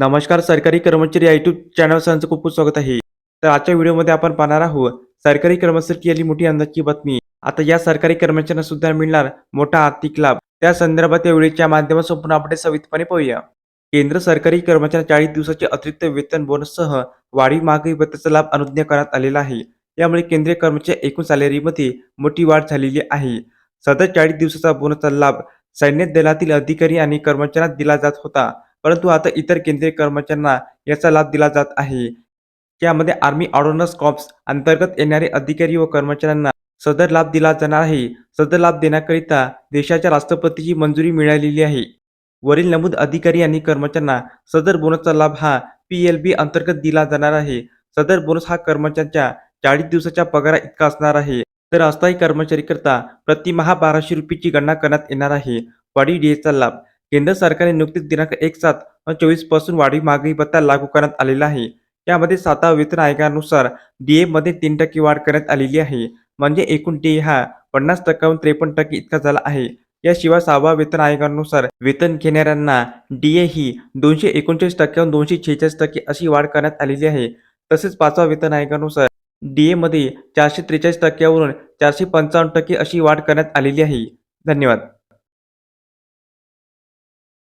नमस्कार सरकारी कर्मचारी या युट्यूब चॅनल सरांचं खूप खूप स्वागत आहे. तर आजच्या व्हिडिओमध्ये आपण पाहणार आहोत सरकारी कर्मचारी आली मोठी अंदाजची बातमी. आता या सरकारी कर्मचाऱ्यांना सुद्धा मिळणार मोठा आर्थिक लाभ. त्या संदर्भात या व्हिडिओच्या माध्यमातून संपूर्ण आपण सवितपणे पाहूया. केंद्र सरकारी कर्मचाऱ्यांना चाळीस दिवसाचे अतिरिक्त वेतन बोनससह वाढीव महागाई भत्त्याचा लाभ अनुज्ञा करण्यात आलेला आहे. यामुळे केंद्रीय कर्मचारी एकूण सॅलरीमध्ये मोठी वाढ झालेली आहे. सदर चाळीस दिवसाचा बोनसचा लाभ सैन्य दलातील अधिकारी आणि कर्मचाऱ्यांना दिला जात होता. परंतु आता इतर केंद्रीय कर्मचाऱ्यांना याचा लाभ दिला जात आहे. त्यामध्ये आर्मी ऑर्डनन्स कॉप्स अंतर्गत येणारे अधिकारी व कर्मचाऱ्यांना सदर लाभ दिला जाणार आहे. सदर लाभ देण्याकरिता देशाच्या राष्ट्रपतीची मंजुरी मिळालेली आहे. वरील नमूद अधिकारी आणि कर्मचाऱ्यांना सदर बोनसचा लाभ हा पी एल बी अंतर्गत दिला जाणार आहे. सदर बोनस हा कर्मचाऱ्यांच्या चाळीस दिवसाच्या पगारा इतका असणार आहे. तर अस्थायी कर्मचारी करता प्रतिमहा बाराशे रुपयेची गणना करण्यात येणार आहे. वाढीव डीएचा लाभ केंद्र सरकारने नुकतीच दिनांक एक सात चोवीसपासून वाढीव महागाई भत्ता लागू करण्यात आलेला आहे. यामध्ये सातव्या वेतन आयोगानुसार डीए मध्ये तीन टक्के वाढ करण्यात आलेली आहे. म्हणजे एकूण डीए हा पन्नास टक्क्याहून त्रेपन्न टक्के इतका झाला आहे. याशिवाय सहाव्या वेतन आयोगानुसार वेतन घेणाऱ्यांना डीए ही दोनशे एकोणचाळीस टक्क्याहून दोनशे छेचाळीस टक्के अशी वाढ करण्यात आलेली आहे. तसेच पाचवा वेतन आयोगानुसार डीए मध्ये चारशे त्रेचाळीस टक्क्यावरून चारशे पंचावन्न टक्के अशी वाढ करण्यात आलेली आहे. धन्यवाद.